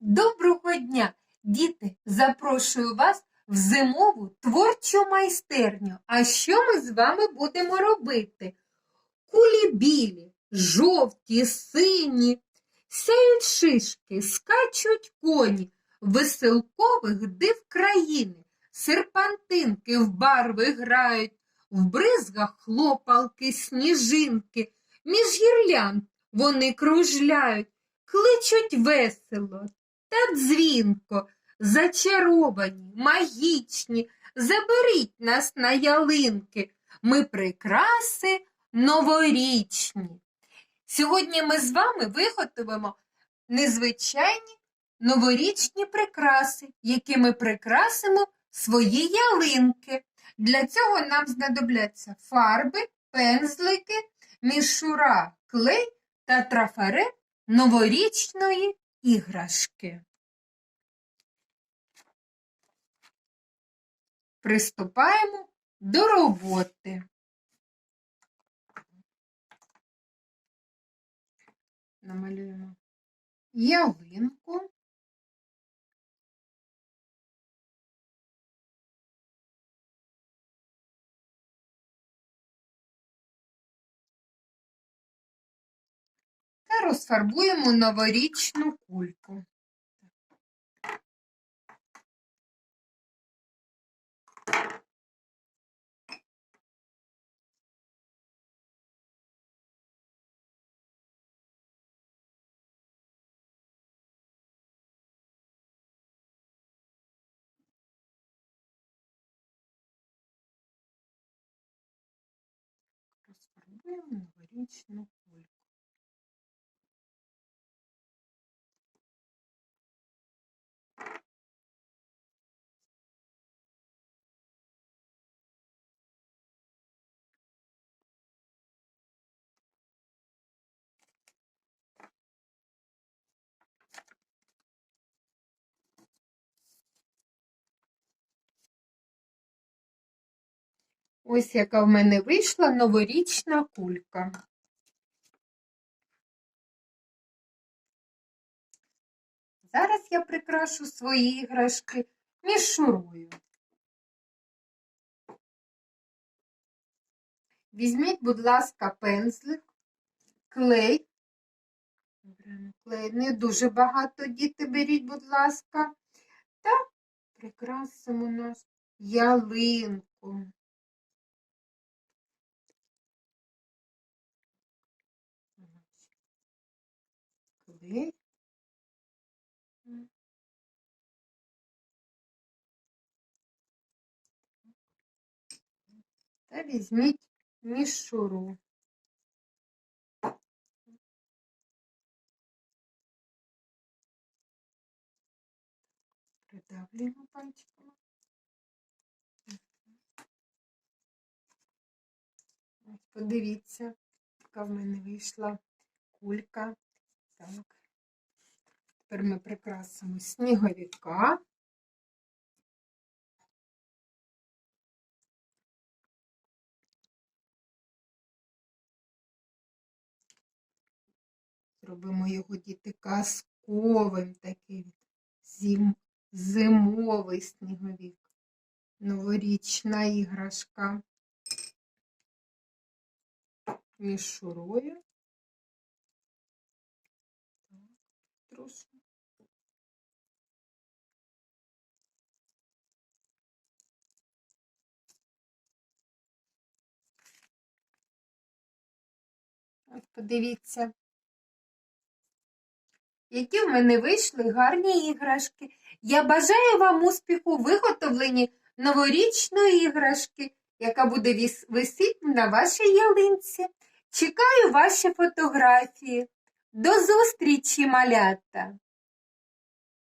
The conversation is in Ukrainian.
Доброго дня! Діти, запрошую вас в зимову творчу майстерню. А що ми з вами будемо робити? Кулі білі, жовті, сині, сяють шишки, скачуть коні, веселкових див країни, серпантинки в барви грають, в бризгах хлопалки, сніжинки, між гірлянд вони кружляють, кличуть весело та дзвінко, зачаровані, магічні, заберіть нас на ялинки, ми прикраси новорічні. Сьогодні ми з вами виготовимо незвичайні новорічні прикраси, які ми прикрасимо свої ялинки. Для цього нам знадобляться фарби, пензлики, мішура, клей та трафарет новорічної іграшки. Приступаємо до роботи. Намалюємо ялинку. Розфарбуємо новорічну кульку. Розфарбуємо новорічну кульку. Ось яка в мене вийшла новорічна кулька. Зараз я прикрашу свої іграшки мішурою. Візьміть, будь ласка, пензлик, клей. Клей не дуже багато діти беріть, будь ласка, та прикрасимо нашу ялинку. Клей. Та візьміть мішуру. Придавлюємо пальчиками. Подивіться, яка в мене вийшла кулька. Так. Тепер ми прикрасимо сніговика. Зробимо його діти казковим таким зим, зимовий сніговик. Новорічна іграшка. Мішурою. Ось подивіться, які в мене вийшли гарні іграшки. Я бажаю вам успіху у виготовленні новорічної іграшки, яка буде висіти на вашій ялинці. Чекаю ваші фотографії. До зустрічі, малята!